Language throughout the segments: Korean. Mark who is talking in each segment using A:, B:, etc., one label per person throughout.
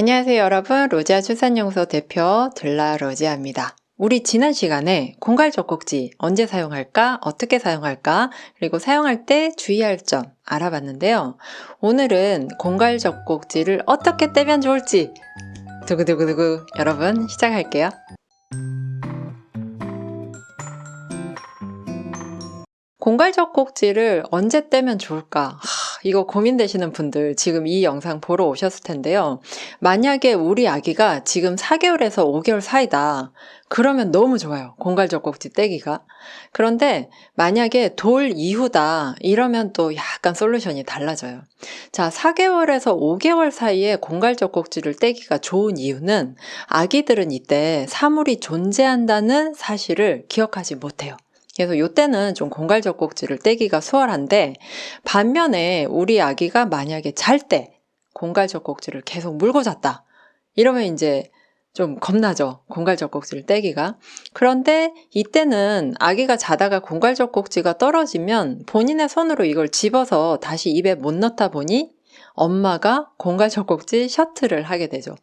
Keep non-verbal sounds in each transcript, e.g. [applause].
A: 안녕하세요 여러분 로지아 출산연구소 대표 들라 로지아입니다. 우리 지난 시간에 공갈 젖꼭지 언제 사용할까 어떻게 사용할까 그리고 사용할 때 주의할 점 알아봤는데요. 오늘은 공갈 젖꼭지를 어떻게 떼면 좋을지 두구두구두구 여러분 시작할게요. 공갈 젖꼭지를 언제 떼면 좋을까? 하, 이거 고민되시는 분들 지금 이 영상 보러 오셨을 텐데요. 만약에 우리 아기가 지금 4개월에서 5개월 사이다. 그러면 너무 좋아요. 공갈 젖꼭지 떼기가. 그런데 만약에 돌 이후다. 이러면 또 약간 솔루션이 달라져요. 자, 4개월에서 5개월 사이에 공갈 젖꼭지를 떼기가 좋은 이유는 아기들은 이때 사물이 존재한다는 사실을 기억하지 못해요. 그래서 요때는 좀 공갈 젖꼭지를 떼기가 수월한데 반면에 우리 아기가 만약에 잘 때 공갈 젖꼭지를 계속 물고 잤다. 이러면 이제 좀 겁나죠. 공갈 젖꼭지를 떼기가. 그런데 이때는 아기가 자다가 공갈 젖꼭지가 떨어지면 본인의 손으로 이걸 집어서 다시 입에 못 넣다 보니 엄마가 공갈 젖꼭지 셔틀을 하게 되죠.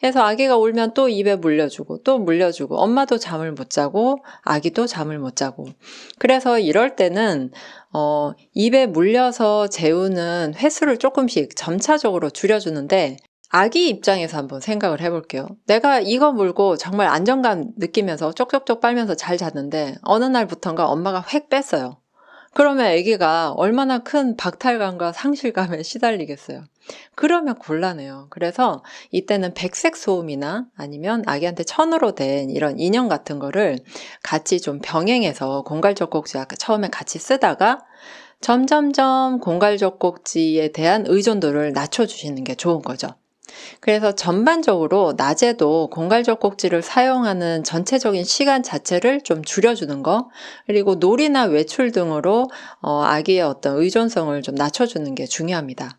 A: 그래서 아기가 울면 또 입에 물려주고 또 물려주고 엄마도 잠을 못 자고 아기도 잠을 못 자고 그래서 이럴 때는 어, 입에 물려서 재우는 횟수를 조금씩 점차적으로 줄여주는데 아기 입장에서 한번 생각을 해볼게요. 내가 이거 물고 정말 안정감 느끼면서 쪽쪽쪽 빨면서 잘 잤는데 어느 날부턴가 엄마가 획 뺐어요. 그러면 아기가 얼마나 큰 박탈감과 상실감에 시달리겠어요. 그러면 곤란해요. 그래서 이때는 백색 소음이나 아니면 아기한테 천으로 된 이런 인형 같은 거를 같이 좀 병행해서 공갈젖꼭지 아까 처음에 같이 쓰다가 점점점 공갈젖꼭지에 대한 의존도를 낮춰주시는 게 좋은 거죠. 그래서 전반적으로 낮에도 공갈젖꼭지를 사용하는 전체적인 시간 자체를 좀 줄여주는 거, 그리고 놀이나 외출 등으로 어, 아기의 어떤 의존성을 좀 낮춰주는 게 중요합니다.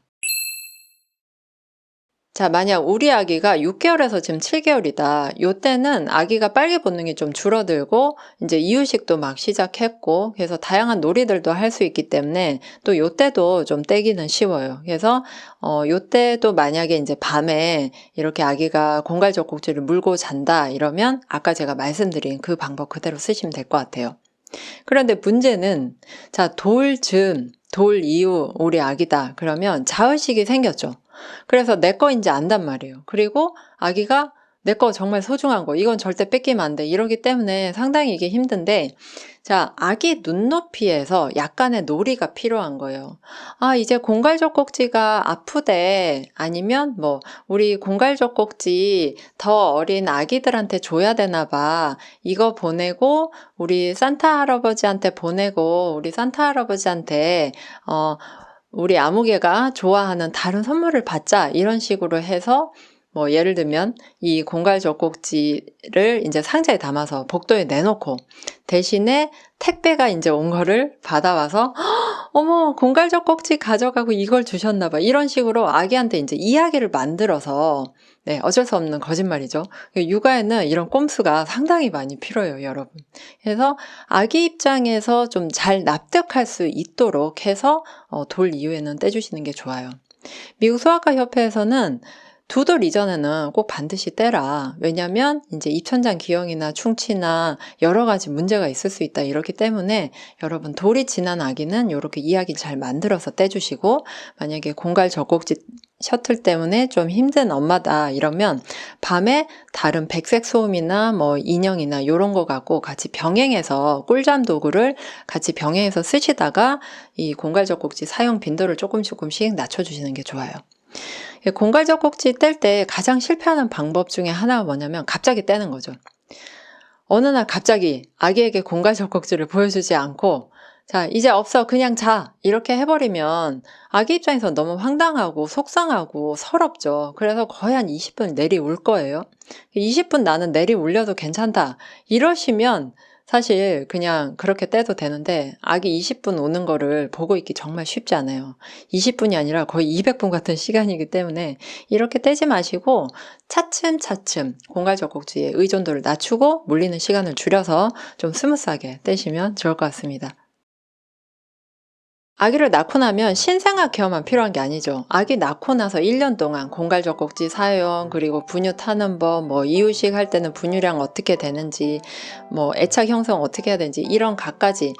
A: 자, 만약 우리 아기가 6개월에서 지금 7개월이다. 요때는 아기가 빨개 본능이 좀 줄어들고, 이제 이유식도 막 시작했고, 그래서 다양한 놀이들도 할 수 있기 때문에 또 요때도 좀 떼기는 쉬워요. 그래서, 어, 요때도 만약에 이제 밤에 이렇게 아기가 공갈 젖꼭지를 물고 잔다 이러면 아까 제가 말씀드린 그 방법 그대로 쓰시면 될 것 같아요. 그런데 문제는, 자, 돌 즈음, 돌 이후 우리 아기다. 그러면 자의식이 생겼죠. 그래서 내 거인지 안단 말이에요. 그리고 아기가 내 거 정말 소중한 거, 이건 절대 뺏기면 안 돼. 이러기 때문에 상당히 이게 힘든데, 자, 아기 눈높이에서 약간의 놀이가 필요한 거예요. 아, 이제 공갈젖꼭지가 아프대. 아니면 뭐, 우리 공갈젖꼭지 더 어린 아기들한테 줘야 되나 봐. 이거 보내고, 우리 산타 할아버지한테 보내고, 우리 산타 할아버지한테, 어, 우리 아무개가 좋아하는 다른 선물을 받자 이런 식으로 해서 뭐 예를 들면 이 공갈 젖꼭지를 이제 상자에 담아서 복도에 내놓고 대신에 택배가 이제 온 거를 받아와서 어머 공갈 젖꼭지 가져가고 이걸 주셨나 봐. 이런 식으로 아기한테 이제 이야기를 만들어서 네 어쩔 수 없는 거짓말이죠. 육아에는 이런 꼼수가 상당히 많이 필요해요 여러분. 그래서 아기 입장에서 좀 잘 납득할 수 있도록 해서 어, 돌 이후에는 떼주시는 게 좋아요. 미국 소아과 협회에서는 두 돌 이전에는 꼭 반드시 떼라. 왜냐면 이제 입천장 기형이나 충치나 여러 가지 문제가 있을 수 있다. 이렇기 때문에 여러분 돌이 지난 아기는 이렇게 이야기 잘 만들어서 떼주시고 만약에 공갈 젖꼭지 셔틀 때문에 좀 힘든 엄마다 이러면 밤에 다른 백색 소음이나 뭐 인형이나 이런 거 갖고 같이 병행해서 꿀잠 도구를 같이 병행해서 쓰시다가 이 공갈 젖꼭지 사용 빈도를 조금씩 조금씩 낮춰주시는 게 좋아요. 공갈적 꼭지 뗄 때 가장 실패하는 방법 중에 하나가 뭐냐면 갑자기 떼는 거죠. 어느 날 갑자기 아기에게 공갈적 꼭지를 보여주지 않고 자, 이제 없어. 그냥 자. 이렇게 해버리면 아기 입장에서 너무 황당하고 속상하고 서럽죠. 그래서 거의 한 20분 내리 울 거예요. 20분 나는 내리 울려도 괜찮다. 이러시면 사실 그냥 그렇게 떼도 되는데 아기 20분 오는 거를 보고 있기 정말 쉽지 않아요. 20분이 아니라 거의 200분 같은 [laughs] 시간이기 때문에 이렇게 떼지 마시고 차츰차츰 공갈 젖꼭지의 의존도를 낮추고 물리는 시간을 줄여서 좀 스무스하게 떼시면 좋을 것 같습니다. 아기를 낳고 나면 신생아 케어만 필요한 게 아니죠. 아기 낳고 나서 1년 동안 공갈 젖꼭지 사용, 그리고 분유 타는 법, 뭐 이유식 할 때는 분유량 어떻게 되는지, 뭐 애착 형성 어떻게 해야 되는지 이런 갖가지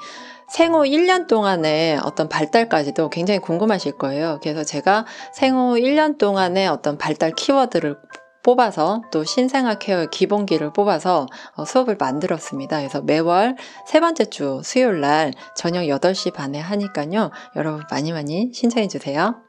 A: 생후 1년 동안의 어떤 발달까지도 굉장히 궁금하실 거예요. 그래서 제가 생후 1년 동안의 어떤 발달 키워드를 뽑아서 또 신생아 케어의 기본기를 뽑아서 어, 수업을 만들었습니다. 그래서 매월 세 번째 주 수요일 날 저녁 8시 반에 하니까요. 여러분 많이 많이 신청해 주세요.